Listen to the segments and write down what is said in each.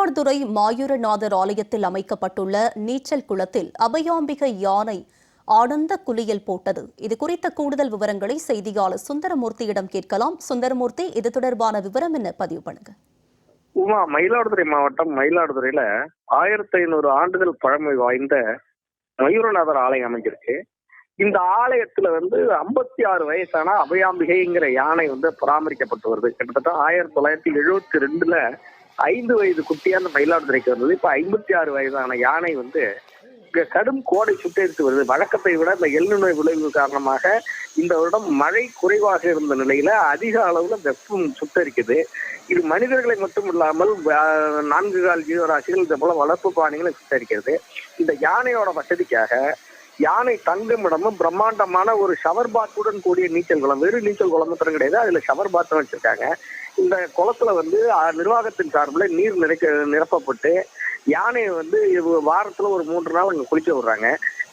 மயிலாடுதுறை மாயூரநாதர் ஆலயத்தில் அமைக்கப்பட்டுள்ள நீச்சல் குளத்தில் அபயாம்பிகை யானை ஆனந்த குளியல் போட்டது. இது குறித்த கூடுதல் விவரங்களை செய்தியாளர் சுந்தரமூர்த்தியிடம் கேட்கலாம். சுந்தரமூர்த்தி இது தொடர்பான விவரம் என்ன? பதிவு பண்ணுங்க. உமா மயிலாடுதுறை மாவட்டம் மயிலாடுதுறையில ஆயிரத்தி ஐநூறு ஆண்டுகள் பழமை வாய்ந்த மயூரநாதர் ஆலயம் அமைஞ்சிருக்கு. இந்த ஆலயத்துல வந்து ஐம்பத்தி ஆறு வயசான அபயாம்பிகைங்கிற யானை வந்து பராமரிக்கப்பட்டு வருது. கிட்டத்தட்ட ஆயிரத்தி தொள்ளாயிரத்தி எழுபத்தி ரெண்டுல ஐந்து வயது குட்டியான மயிலாடுதுறைக்கு வந்தது. இப்ப ஐம்பத்தி ஆறு வயதான யானை வந்து கடும் கோடை சுட்டரித்து வருது. வழக்கத்தை விட இந்த எல்நிலை விளைவு காரணமாக இந்த வருடம் மழை குறைவாக இருந்த நிலையில அதிக அளவுல வெப்பம் சுட்டரிக்குது. இது மனிதர்களை மட்டும் இல்லாமல் நான்கு கால் ஜீவராசிகள் இது போல வளர்ப்பு பாணிகளை சுட்டரிக்கிறது. இந்த யானையோட வசதிக்காக யானை தங்கும் இடமும் பிரம்மாண்டமான ஒரு ஷவர் பாத்துடன் கூடிய நீச்சல் குளம். வெறும் நீச்சல் குளம் கிடையாது அதுல ஷவர் பாத்தும் வச்சிருக்காங்க. இந்த குளத்துல வந்து நிர்வாகத்தின் சார்பில் நீர் நிறைக்க நிரப்பப்பட்டு யானையை வந்து வாரத்துல ஒரு மூன்று நாள் அங்க குளிக்க விடுறாங்க.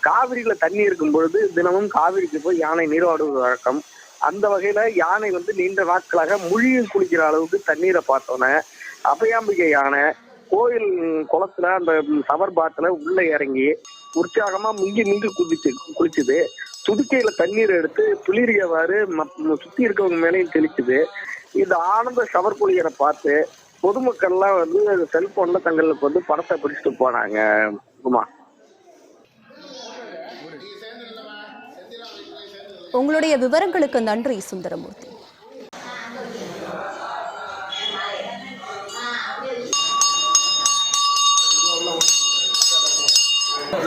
காவிரியில தண்ணி இருக்கும் பொழுது தினமும் காவிரிக்கு போய் யானை நீராடுவது வழக்கம். அந்த வகையில யானை வந்து நீண்ட நாட்களாக முழியும் குளிக்கிற அளவுக்கு தண்ணீரை பார்த்தோன்னே அபயாம்பிகை யானை கோயில் குளத்துல அந்த சவர் பாத்துல உள்ள இறங்கி உற்சாகமா முங்கி மிங்கி குதிச்சு குளிச்சுது. துதுக்கையில தண்ணீர் எடுத்து துளிரியவாறு சுத்தி இருக்கவங்க மேலேயும் தெளிச்சுது இந்த ஆனந்த ஷவர் குளியரை பார்த்து பொதுமக்கள்லாம் வந்து செல்போன்ல தங்களுக்கு வந்து படத்தை பிடிச்சிட்டு போனாங்க உமா. உங்களுடைய விவரங்களுக்கு நன்றி சுந்தரமூர்த்தி.